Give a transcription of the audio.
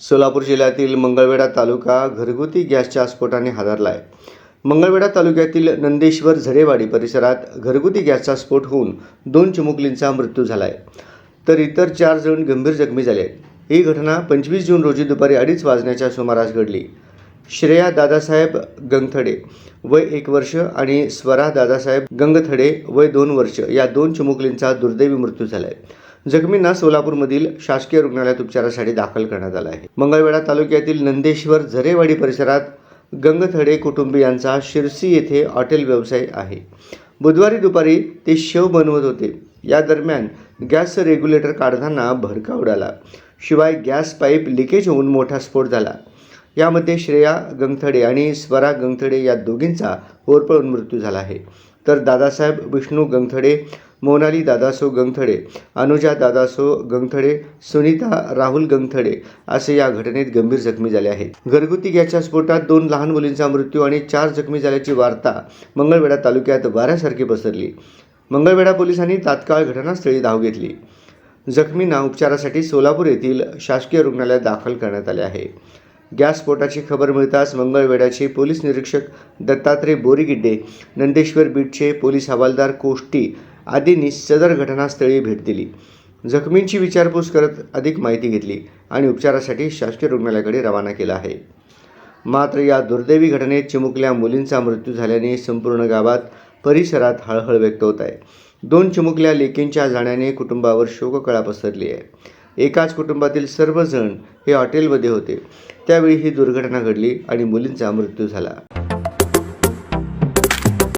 सोलापूर जिल्ह्यातील मंगळवेढा तालुका घरगुती गॅसच्या स्फोटाने हादरला आहे मंगळवेढा तालुक्यातील नंदेश्वर झरेवाडी परिसरात घरगुती गॅसचा स्फोट होऊन दोन चिमुकलींचा मृत्यू झाला आहे तर इतर चार जण गंभीर जखमी झाले. आहेत ही घटना पंचवीस जून रोजी दुपारी अडीच वाजण्याच्या सुमारास घडली. श्रेया दादासाहेब गंगथडे वय एक वर्ष आणि स्वरा दादासाहेब गंगथडे वय दोन वर्ष या दोन चिमुकलींचा दुर्दैवी मृत्यू झाला आहे जखमींना सोलापूरमधील शासकीय रुग्णालयात उपचारासाठी दाखल करण्यात आलं आहे. मंगळवेढा तालुक्यातील नंदेश्वर झरेवाडी परिसरात गंगथडे कुटुंबियांचा शिरसी येथे हॉटेल व्यवसाय आहे. बुधवारी दुपारी ते शव बनवत होते. या दरम्यान गॅस रेग्युलेटर काढताना भडका उडाला. शिवाय गॅस पाईप लिकेज होऊन मोठा स्फोट झाला. यामध्ये श्रेया गंगथडे आणि स्वरा गंगथडे या दोघींचा होरपळून मृत्यू झाला आहे. तर दादासाहेब विष्णू गंगथडे मोनाली दादासो गंगथडे अनुजा दादासो गंगथडे सुनीता राहुल गंगथडे असे या घटनेत गंभीर जखमी झाले आहेत. घरगुती गॅसच्या स्फोटात दोन लहान मुलींचा मृत्यू आणि चार जखमी झाल्याची वार्ता मंगळवेढा तालुक्यात वाऱ्यासारखी पसरली. मंगळवेढा पोलिसांनी तात्काळ घटनास्थळी धाव घेतली. जखमींना उपचारासाठी सोलापूर येथील शासकीय रुग्णालयात दाखल करण्यात आले आहे. गॅस स्फोटाची खबर मिळताच मंगळवेढ्याचे पोलीस निरीक्षक दत्तात्रय बोरीगिड्डे नंदेश्वर बीटचे पोलीस हवालदार कोष्टी आदींनी सदर घटनास्थळी भेट दिली. जखमींची विचारपूस करत अधिक माहिती घेतली आणि उपचारासाठी शासकीय रुग्णालयाकडे रवाना केलं आहे. मात्र या दुर्दैवी घटनेत चिमुकल्या मुलींचा मृत्यू झाल्याने संपूर्ण गावात परिसरात हळहळ व्यक्त होत आहे. दोन चिमुकल्या लेकींच्या जाण्याने कुटुंबावर शोककळा पसरली आहे. एकाच कुटुंबातील सर्वजण हे हॉटेलमध्ये होते. त्यावेळी ही दुर्घटना घडली आणि मुलींचा मृत्यू झाला.